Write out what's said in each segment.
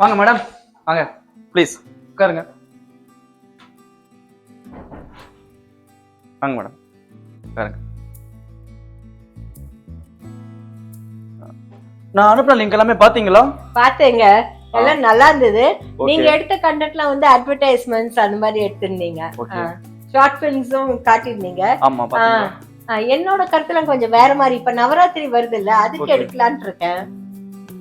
வாங்க மேடம் வாங்க. ப்ளீஸ் உட்காருங்க. வாங்க மேடம் உட்காருங்க. நான் அனுப்பின லிங்க் எல்லாமே பாத்தீங்களா பார்த்தேங்க. எல்லாம் நல்லா இருந்தது. நீங்க எடுத்த கண்டென்ட்லாம் வந்து அட்வர்டைஸ்மெண்ட்ஸ் அந்த மாதிரி எடுத்திருந்தீங்க. ஷார்ட் ஃபிலிம்ஸும் காட்டியிருந்தீங்க. ஆமா என்னோட கருத்துல கொஞ்சம் வேற மாதிரி. இப்ப நவராத்திரி வருது இல்ல அதுக்கு Okay. எடுக்கலாம்னு இருக்கேன்.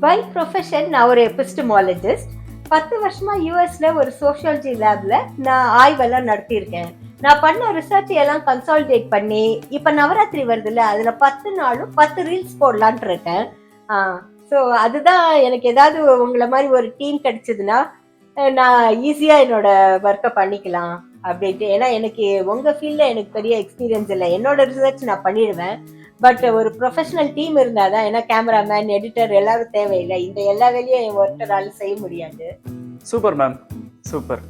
பை ப்ரொஃபஷன் நான் ஒரு எபிஸ்டமாலஜிஸ்ட் பத்து வருஷமா யூஎஸ்ல ஒரு சோஷியாலஜி லேப்ல நான் ஆய்வெல்லாம் நடத்தியிருக்கேன். நான் பண்ண ரிசர்ச் எல்லாம் கன்சாலிடேட் பண்ணி இப்ப நவராத்திரி வருது இல்ல அதுல பத்து நாளும் பத்து ரீல்ஸ் போடலான்ட்டு இருக்கேன். ஸோ அதுதான் எனக்கு ஏதாவது உங்களை மாதிரி ஒரு டீம் கிடைச்சதுன்னா நான் ஈஸியாக என்னோட ஒர்க்கை பண்ணிக்கலாம் அப்படின்ட்டு. ஏன்னா எனக்கு உங்கள் ஃபீல்டில் எனக்கு பெரிய எக்ஸ்பீரியன்ஸ் இல்லை. என்னோட ரிசர்ச் நான் பண்ணிடுவேன். பட் ஒரு ப்ரொஃபஷனல் டீம் இருந்தால் தான் ஏன்னா கேமராமேன் எடிட்டர் எல்லாரும் தேவையில்லை. இந்த எல்லா வேலையும் என் ஒருத்தரால் செய்ய முடியாது. சூப்பர் மேம் சூப்பர்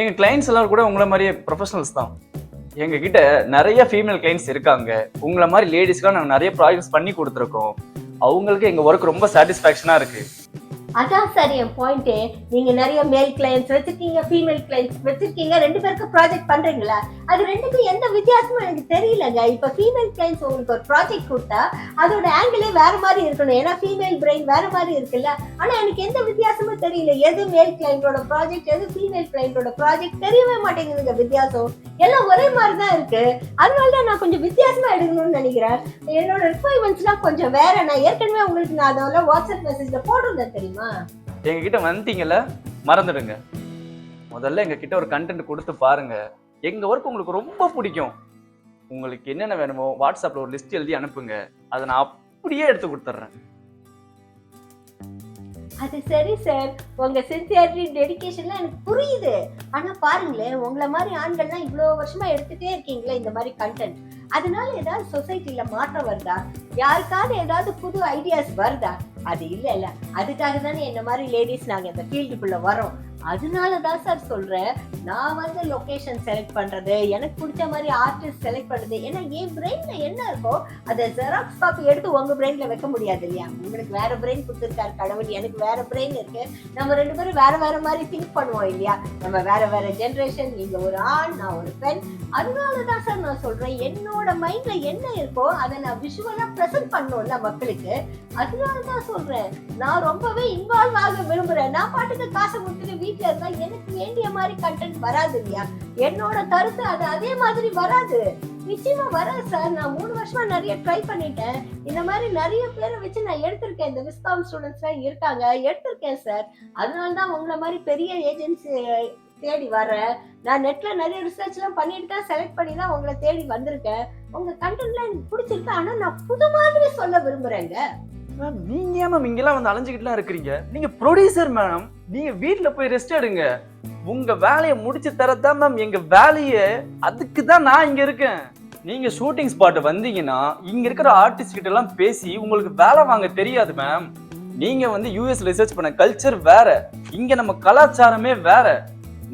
எங்கள் கிளைண்ட்ஸ் எல்லாரும் கூட உங்களை மாதிரியே ப்ரொஃபஷனல்ஸ் தான். எங்ககிட்ட நிறைய ஃபீமேல் கிளைண்ட்ஸ் இருக்காங்க. உங்களை மாதிரி லேடிஸ்க்குலாம் நாங்கள் நிறைய ப்ராஜெக்ட்ஸ் பண்ணி கொடுத்துருக்கோம். அவங்களுக்கு எங்கள் ஒர்க் ரொம்ப சாட்டிஸ்ஃபேக்ஷனாக இருக்குது அதான் சார் என் பாயிண்ட்டு நீங்கள் நிறைய மேல் கிளைண்ட்ஸ் வச்சுருக்கீங்க ஃபீமேல் கிளைண்ட்ஸ் வச்சுருக்கீங்க. ரெண்டு பேருக்கு ப்ராஜெக்ட் பண்ணுறீங்களா அது ரெண்டுக்கும் எந்த வித்தியாசமும் எனக்கு தெரியலங்க. இப்போ ஃபீமேல் கிளைண்ட்ஸ் உங்களுக்கு ஒரு ப்ராஜெக்ட் கொடுத்தா அதோட ஆங்கிளே வேறு மாதிரி இருக்கணும். ஏன்னா ஃபீமேல் பிரெயின் வேறு மாதிரி இருக்குல்ல. ஆனால் எனக்கு எந்த வித்தியாசமும் தெரியல. எது மேல் கிளைண்ட்டோட ப்ராஜெக்ட் எது ஃபீமேல் கிளைண்ட்டோட ப்ராஜெக்ட் தெரியவே மாட்டேங்குதுங்க வித்தியாசம். எல்லாம் ஒரே மாதிரி தான் இருக்கு. அதனால தான் நான் கொஞ்சம் வித்தியாசமா எடுக்கணும்னு நினைக்கிறேன். என்னோட ரிக்வயர்மெண்ட்ஸ்லாம் கொஞ்சம் வேற. நான் ஏற்கனவே உங்களுக்கு நான் அதெல்லாம் வாட்ஸ்அப் மெசேஜில் போட்டிருந்தேன் தெரியுமா? எங்க கிட்ட வந்தீங்கல்ல மறந்துடுங்க. முதல்ல எங்க கிட்ட ஒரு கண்டென்ட் கொடுத்து பாருங்க. எங்க ஒர்க் உங்களுக்கு ரொம்ப பிடிக்கும். உங்களுக்கு என்னென்ன வேணுமோ வாட்ஸ்அப்ல ஒரு லிஸ்ட் எழுதி அனுப்புங்க. அதை நான் அப்படியே எடுத்து கொடுத்துட்றேன். அது சரி சார் உங்க சின்சியாரிட்டி டெடிகேஷன்லாம் எனக்கு புரியுது. ஆனா பாருங்களேன் உங்களை மாதிரி ஆண்கள்லாம் இவ்வளோ வருஷமா எடுத்துட்டே இருக்கீங்களே இந்த மாதிரி கண்டென்ட் அதனால ஏதாவது சொசைட்டில மாற்றம் வருதா? யாருக்காவது ஏதாவது புது ஐடியாஸ் வருதா? அது இல்லைல்ல. இல்ல அதுக்காக தானே என்ன மாதிரி லேடிஸ் நாங்கள் இந்த ஃபீல்டுக்குள்ளே வரோம் அதனால தான் சார் சொல்றேன். நான் வந்து லொக்கேஷன் செலக்ட் பண்றது எனக்கு பிடிச்ச மாதிரி ஆர்டிஸ்ட் செலக்ட் பண்றது. ஏன்னா என் பிரெயின்ல என்ன இருக்கோ அதை ஜெராக்ஸ் காப்பி எடுத்து உங்க பிரெயின்ல வைக்க முடியாது இல்லையா? உங்களுக்கு வேற பிரெயின் கொடுத்துருக்காரு கடவுள். எனக்கு வேற பிரெயின் இருக்கு. நம்ம ரெண்டு பேரும் வேற வேற மாதிரி திங்க் பண்ணுவோம் இல்லையா? நம்ம வேற வேற ஜென்ரேஷன் நீங்க ஒரு ஆண் நான் ஒரு பெண். அதனால தான் சார் நான் சொல்றேன் என்னோட மைண்ட்ல என்ன இருக்கோ அதை நான் விஷுவலா ப்ரெசென்ட் பண்ணணும்ல மக்களுக்கு. அதனால தான் சொல்றேன் நான் ரொம்பவே இன்வால்வ் ஆக விரும்புறேன். நான் பாட்டுக்கு காசை கொடுத்துட்டு வீட்டுல இருந்தா எனக்கு வேண்டிய மாதிரி கண்டென்ட் வராது இல்லையா? என்னோட கருத்து அது அதே மாதிரி வராது. நிச்சயமா வராது சார் நான் மூணு வருஷமா நிறைய ட்ரை பண்ணிட்டேன். இந்த மாதிரி நிறைய பேரை வச்சு நான் எடுத்திருக்கேன். இந்த விஸ்காம் ஸ்டூடெண்ட்ஸ்லாம் இருக்காங்க. எடுத்திருக்கேன் சார் அதனால தான் உங்களை மாதிரி பெரிய ஏஜென்சி தேடி வரேன் நான் நெட்ல நிறைய ரிசர்ச்லாம் பண்ணிட்டு தான் செலக்ட் பண்ணி தான் உங்களை தேடி வந்திருக்கேன். உங்க கண்டென்ட்லாம் எனக்கு பிடிச்சிருக்கு. ஆனா நான் புது மாதிரி சொல்ல விரும்புறேங்க. மேம் நீங்க ஏன் மேம் இங்கெல்லாம் வந்து அலைஞ்சுக்கிட்டுலாம் இருக்கிறீங்க? நீங்க ப்ரொடியூசர் மேடம் நீங்க வீட்ல போய் ரெஸ்ட் எடுங்க. உங்க வேலையை முடிச்சு தரதான் மேம் எங்க வேலையே அதுக்கு தான் நான் இங்க இருக்கேன். நீங்க ஷூட்டிங் ஸ்பாட் வந்தீங்கன்னா இங்க இருக்கிற ஆர்டிஸ்ட் கிட்ட எல்லாம் பேசி உங்களுக்கு வேலை வாங்க தெரியாது மேம் நீங்க வந்து யூஎஸ் ரிசர்ச் பண்ண கல்ச்சர் வேற. இங்க நம்ம கலாச்சாரமே வேற.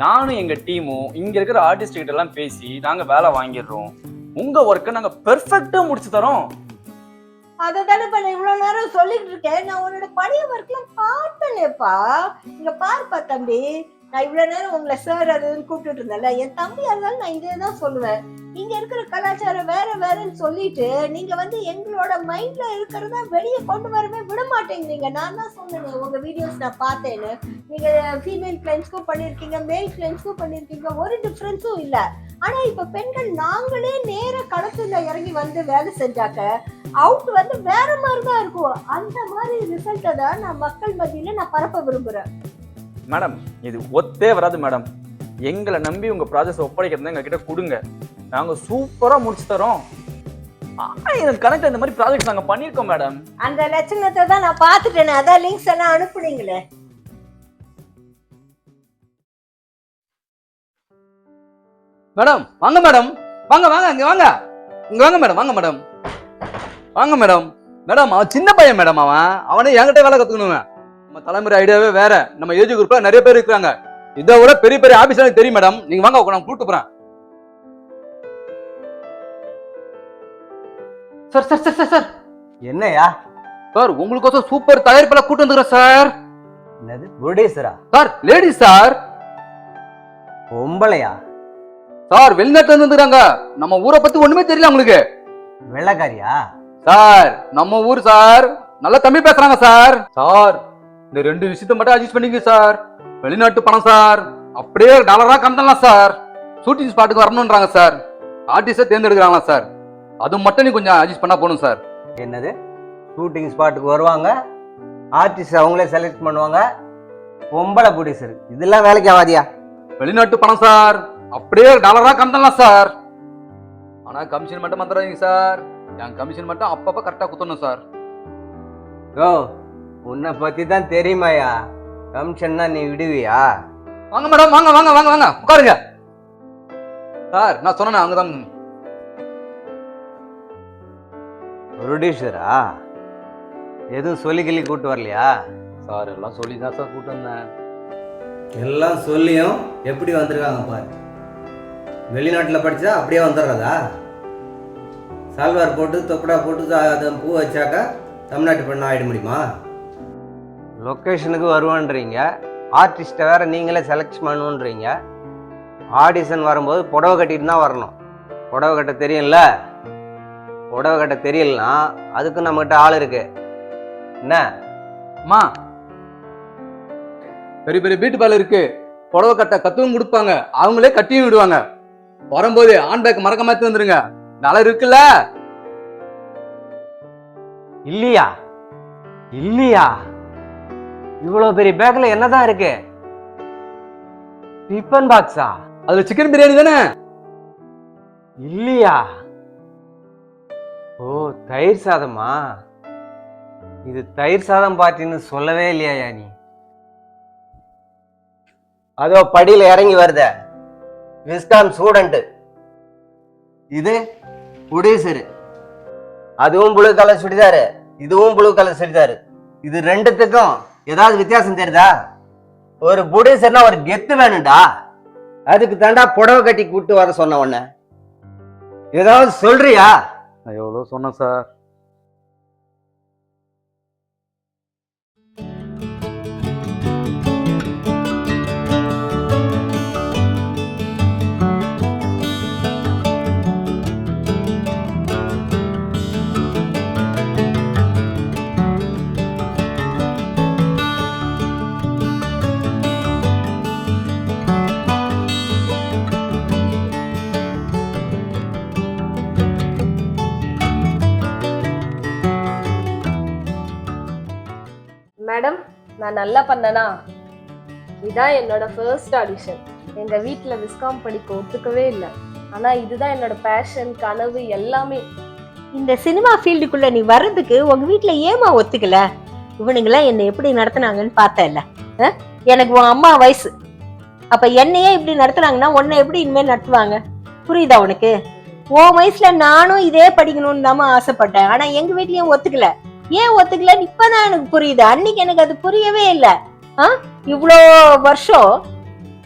நானும் எங்க டீமும் இங்க இருக்கிற ஆர்டிஸ்ட் கிட்ட எல்லாம் பேசி நாங்க வேலை வாங்கிடுறோம். உங்க ஒர்க்கை நாங்க பெர்ஃபெக்டா முடிச்சு தரோம். அதை தானே இப்ப நான் இவ்வளவு நேரம் சொல்லிட்டு இருக்கேன் நான் உன்னோட பழைய ஒர்க்லாம் பார்த்தேனேப்பா. இங்க பாருப்பா தம்பி. நான் இவ்வளவு நேரம் உங்களை சார் அதுன்னு கூப்பிட்டு இருந்தேன்ல. என் தம்பியா இருந்தாலும் நான் இதே தான் சொல்லுவேன். இங்க இருக்கிற கலாச்சாரம் வேற வேறன்னு சொல்லிட்டு நீங்க வந்து எங்களோட மைண்ட்ல இருக்கிறத வெளியே கொண்டு வரவே விட மாட்டேங்கிறீங்க. நான் தான் சொன்னேன் உங்க வீடியோஸ் நான் பார்த்தேன்னு. நீங்க ஃபீமேல் கிளைண்ட்ஸ்க்கும் பண்ணிருக்கீங்க மேல் கிளைண்ட்ஸ்க்கும் பண்ணிருக்கீங்க. ஒரு டிஃப்ரென்ஸும் இல்லை. ஆனா இப்ப பெண்கள் நாங்களே நேர களத்துல இறங்கி வந்து வேலை செஞ்சாக்க அவுட் வந்து வேற மாதிரி தான் இருக்கும். அந்த மாதிரி ரிசல்ட்டை தான் நான் மக்கள் மத்தியில நான் பரப்ப விரும்புறேன். மேடம் இது ஒத்தே வராது மேடம் எங்களை நம்பி உங்க ப்ராஜெக்ட் ஒப்படைக்கிறது எங்க கிட்ட கொடுங்க. நாங்க சூப்பரா முடிச்சு தரோம். ஆயிரம் கணக்கு இந்த மாதிரி ப்ராஜெக்ட் நாங்க பண்ணிருக்கோம் மேடம் அந்த லட்சணத்தை தான் நான் பார்த்துட்டேனே அதான் லிங்க்ஸ் எல்லாம் அனுப்புனீங்களே. மேடம் வாங்க மேடம். வாங்க வாங்க இங்க வாங்க. இங்க வாங்க மேடம் வாங்க மேடம். வாங்க மேடம். மேடம் அவன் சின்ன பையன் மேடம் அவன். அவனே என்கிட்ட வேலை கத்துக்கணுங்க. நம்ம தலைமுறை ஐடியாவே வேற. நம்ம ஏஜ் குரூப்ல நிறைய பேர் இருக்காங்க இதை விட பெரிய பெரிய ஆபீஸ் எனக்கு தெரியும் மேடம். நீங்க வாங்க நான் கூட்டு போறேன். Sir sir sir sir sir என்னையா? சார் உங்களுக்கோசம் சூப்பர் தயாரிப்பில் கூட்டு வந்துக்கிறேன் சார் என்னது? ப்ரொடியூசரா சார் லேடிஸ் சார் பொம்பளையா? சார் வெளிநாட்டுல இருந்து நம்ம ஊரை பத்தி ஒண்ணுமே தெரியல உங்களுக்கு வெள்ளக்காரியா? சார் நம்ம ஊர் சார் நல்லா தமிழ் பேசுறாங்க சார். சார் இந்த ரெண்டு விஷயத்த மட்டும் அட்ஜஸ்ட் பண்ணிக்க சார். வெளிநாட்டு பணம் சார். அப்படியே டாலரா கண்டலாம் சார். ஷூட்டிங் ஸ்பாட்டுக்கு வரணுன்றாங்க சார். ஆர்டிஸ்டை தேர்ந்தெடுக்கிறாங்களா சார். அது மட்டும் நீ கொஞ்சம் அட்ஜஸ்ட் பண்ணா போகணும் சார். என்னது? ஷூட்டிங் ஸ்பாட்டுக்கு வருவாங்க. ஆர்டிஸ்ட் அவங்களே செலக்ட் பண்ணுவாங்க. பொம்பளை ப்ரொடியூசர் இதெல்லாம் வேலைக்கு ஆகாதியா? வெளிநாட்டு பணம் சார். அப்படியே டாலரா கண்டலாம் சார் ஆனா கமிஷன் மட்டும் வந்துடாதீங்க சார் என் கமிஷன் மட்டும் அப்பப்ப கரெக்டா குத்தணும் சார் ஓ உன்னை பத்தி தான் தெரியுமாயா கமிஷன்னா நீ விடுவியா? வாங்க மேடம் வாங்க வாங்க வாங்க வாங்க. உட்காருங்க. சார் நான் சொன்னேன் அங்கதான். ப்ரொடியூசரா எதுவும் சொல்லி கிள்ளி கூட்டு வரலையா? சார் எல்லாம் சொல்லி தான் சார் கூட்டு வந்தேன். எல்லாம் சொல்லியும் எப்படி வந்திருக்காங்க பாரு. வெளிநாட்டில் படிச்சா அப்படியே வந்துடுறதா? சால்வார் போட்டு தொப்படா போட்டு அதை பூ வச்சாக்கா தமிழ்நாட்டு பெண்ணா ஆயிட முடியுமா? லொக்கேஷனுக்கு வருவான்றீங்க. ஆர்டிஸ்ட்டை வேற நீங்களே செலக்ட் பண்ணுன்றீங்க ஆடிஷன் வரும்போது புடவை கட்டிட்டு தான் வரணும். புடவை கட்ட தெரியும்ல? புடவை கட்ட தெரியலனா அதுக்கு நம்மகிட்ட ஆள் இருக்கு. என்ன? அம்மா. பெரிய பெரிய வீட்டு வேலை இருக்கு. புடவை கட்ட கத்துவும் கொடுப்பாங்க. அவங்களே கட்டியும் விடுவாங்க. வரும்போது ஆன் பேக் மறக்க மாத்தி வந்துருங்க. நல்லா இருக்குல்ல? இல்லையா? இல்லையா? இவ்வளவு பெரிய பேக்ல என்னதான் இருக்கு? டிஃபன் பாக்ஸா அதுல சிக்கன் பிரியாணி தானே? இல்லையா? ஓ தயிர் சாதமா? இது தயிர் சாதம் பார்ட்டின்னு சொல்லவே இல்லையா நீ அதோ படியில இறங்கி வருத. விஸ்காம் ஸ்டூடெண்ட் இது ப்ரொடியூசரு அதுவும் ப்ளூ கலர் சுடிதாரு இதுவும் ப்ளூ கலர் சுடிதாரு இது ரெண்டுத்துக்கும் ஏதாவது வித்தியாசம் தெரியுதா? ஒரு புடிசர்னா ஒரு கெத்து வேணும்டா. அதுக்கு தாண்டா புடவை கட்டி கூட்டு வர சொன்ன உன்ன. ஏதாவது சொல்றியா? நான் எவ்வளவு சொன்னேன் சார்? மேடம் நான் நல்லா பண்ணனா? இதான் என்னோட ஃபர்ஸ்ட் ஆடிஷன் எங்க வீட்டில் விஸ்காம் படிக்க ஒத்துக்கவே இல்லை. ஆனா இதுதான் என்னோட பேஷன் கனவு எல்லாமே. இந்த சினிமா ஃபீல்டுக்குள்ள நீ வர்றதுக்கு உங்க வீட்டில் ஏமா ஒத்துக்கல? இவனுங்களாம் என்னை எப்படி நடத்துனாங்கன்னு பார்த்தேன்ல. எனக்கு உன் அம்மா வயசு. அப்ப என்னையே இப்படி நடத்துனாங்கன்னா உன்னை எப்படி இனிமேல் நடத்துவாங்க? புரியுதா உனக்கு? உன் வயசுல நானும் இதே படிக்கணும்னு தான் ஆசைப்பட்டேன். ஆனா எங்க வீட்லயும் ஒத்துக்கல. ஏன் ஒத்துக்கலன்னு இப்பதான் எனக்கு புரியுது. அன்னைக்கு எனக்கு அது புரியவே இல்லை. ஆ? இவ்வளோ வருஷம்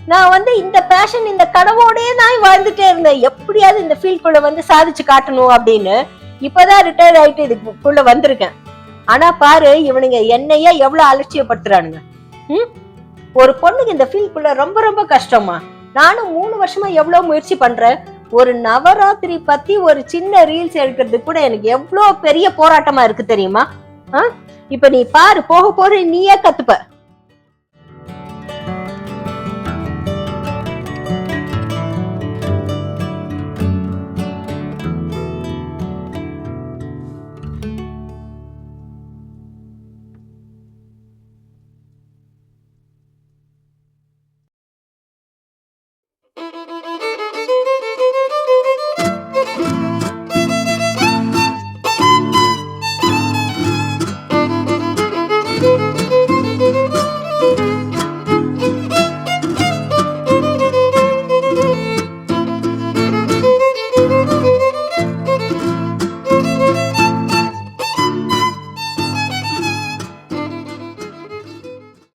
நான் வந்து இந்த பேஷன் இந்த கனவோடயே நான் வாழ்ந்துட்டே இருந்தேன். எப்படியாவது இந்த ஃபீல்டுக்குள்ள வந்து சாதிச்சு காட்டணும் அப்படின்னு. இப்பதான் ரிட்டையர் ஆயிட்டு இதுக்குள்ள வந்திருக்கேன். ஆனா பாரு இவனுங்க என்னையே எவ்வளவு அலட்சியப்படுத்துறானுங்க. ம்? ஒரு பொண்ணுக்கு இந்த ஃபீல்டுக்குள்ள ரொம்ப ரொம்ப கஷ்டமா? நானும் மூணு வருஷமா எவ்வளவு முயற்சி பண்றேன். ஒரு நவராத்திரி பத்தி ஒரு சின்ன ரீல்ஸ் எடுக்கிறதுக்கு கூட எனக்கு எவ்வளோ பெரிய போராட்டமா இருக்கு தெரியுமா? இப்ப நீ பாரு போக போற நீயே கத்துப்ப.